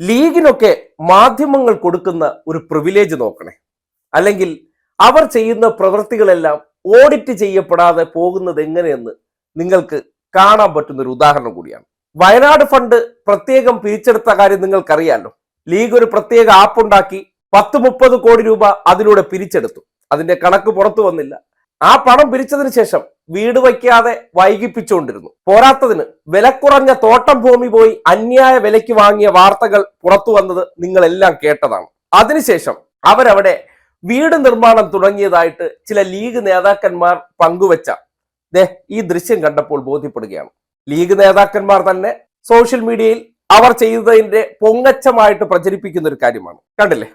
ലീഗിനൊക്കെ മാധ്യമങ്ങൾ കൊടുക്കുന്ന ഒരു പ്രിവിലേജ് നോക്കണേ. അല്ലെങ്കിൽ അവർ ചെയ്യുന്ന പ്രവൃത്തികളെല്ലാം ഓഡിറ്റ് ചെയ്യപ്പെടാതെ പോകുന്നത് എങ്ങനെയെന്ന് നിങ്ങൾക്ക് കാണാൻ പറ്റുന്ന ഒരു ഉദാഹരണം കൂടിയാണ്. വയനാട് ഫണ്ട് പ്രത്യേകം പിരിച്ചെടുത്ത കാര്യം നിങ്ങൾക്കറിയാലോ. ലീഗ് ഒരു പ്രത്യേക ആപ്പ് ഉണ്ടാക്കി പത്ത് മുപ്പത് കോടി രൂപ അതിലൂടെ പിരിച്ചെടുത്തു. അതിന്റെ കണക്ക് പുറത്തു വന്നില്ല. ആ പണം പിരിച്ചതിന് ശേഷം വീട് വയ്ക്കാതെ വൈകിപ്പിച്ചുകൊണ്ടിരുന്നു. പോരാത്തതിന് വിലക്കുറഞ്ഞ തോട്ടം ഭൂമി പോയി അന്യായ വിലയ്ക്ക് വാങ്ങിയ വാർത്തകൾ പുറത്തു വന്നത് നിങ്ങളെല്ലാം കേട്ടതാണ്. അതിനുശേഷം അവരവിടെ വീട് നിർമ്മാണം തുടങ്ങിയതായിട്ട് ചില ലീഗ് നേതാക്കന്മാർ പങ്കുവച്ച ദേ ഈ ദൃശ്യം കണ്ടപ്പോൾ ബോധ്യപ്പെടുകയാണ്. ലീഗ് നേതാക്കന്മാർ തന്നെ സോഷ്യൽ മീഡിയയിൽ അവർ ചെയ്തതിന്റെ പൊങ്ങച്ചമായിട്ട് പ്രചരിപ്പിക്കുന്ന ഒരു കാര്യമാണ്. കണ്ടില്ലേ?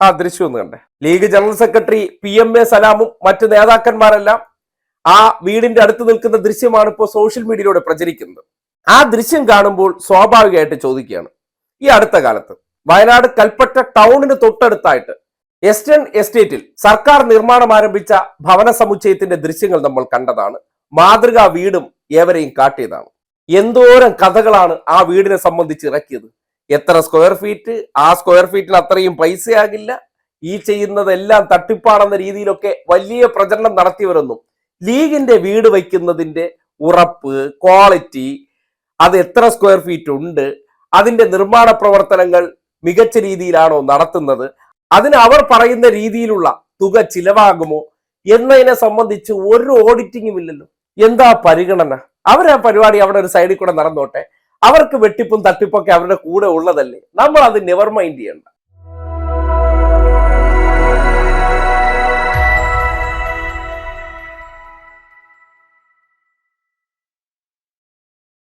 ആ ദൃശ്യം ഒന്ന് കണ്ടേ. League general secretary P M A സലാമും മറ്റു നേതാക്കന്മാരെല്ലാം ആ വീടിന്റെ അടുത്ത് നിൽക്കുന്ന ദൃശ്യമാണ് ഇപ്പോൾ സോഷ്യൽ മീഡിയയിലൂടെ പ്രചരിക്കുന്നത്. ആ ദൃശ്യം കാണുമ്പോൾ സ്വാഭാവികമായിട്ട് ചോദിക്കുകയാണ് ഈ അടുത്ത കാലത്ത് വയനാട് കൽപ്പറ്റ ടൗണിന് തൊട്ടടുത്തായിട്ട് എസ്റ്റേൺ എസ്റ്റേറ്റിൽ സർക്കാർ നിർമ്മാണം ആരംഭിച്ച ഭവന സമുച്ചയത്തിന്റെ ദൃശ്യങ്ങൾ നമ്മൾ കണ്ടതാണ്. മാതൃകാ വീടും ഏവരെയും കാട്ടിയതാണ്. എന്തോരം കഥകളാണ് ആ വീടിനെ സംബന്ധിച്ച് ഇറക്കിയത്. എത്ര സ്ക്വയർ ഫീറ്റ് ആ സ്ക്വയർ ഫീറ്റിൽ അത്രയും പൈസയാകില്ല. ഈ ചെയ്യുന്നതെല്ലാം തട്ടിപ്പാണെന്ന രീതിയിലൊക്കെ വലിയ പ്രചരണം നടത്തിയവരൊന്നും ലീഗിന്റെ വീട് വയ്ക്കുന്നതിന്റെ ഉറപ്പ് ക്വാളിറ്റി അത് എത്ര സ്ക്വയർ ഫീറ്റ് ഉണ്ട് അതിന്റെ നിർമ്മാണ പ്രവർത്തനങ്ങൾ മികച്ച രീതിയിലാണോ നടത്തുന്നത് അതിന് അവർ പറയുന്ന രീതിയിലുള്ള തുക ചിലവാകുമോ എന്നതിനെ സംബന്ധിച്ച് ഒരു ഓഡിറ്റിങ്ങും ഇല്ലല്ലോ. എന്താ പരിഗണന? അവർ ആ പരിപാടി അവിടെ ഒരു സൈഡിൽ കൂടെ നടന്നോട്ടെ. അവർക്ക് വെട്ടിപ്പും തട്ടിപ്പൊക്കെ അവരുടെ കൂടെ ഉള്ളതല്ലേ? നമ്മൾ അത് നെവർ മൈൻഡ് ചെയ്യണ്ട.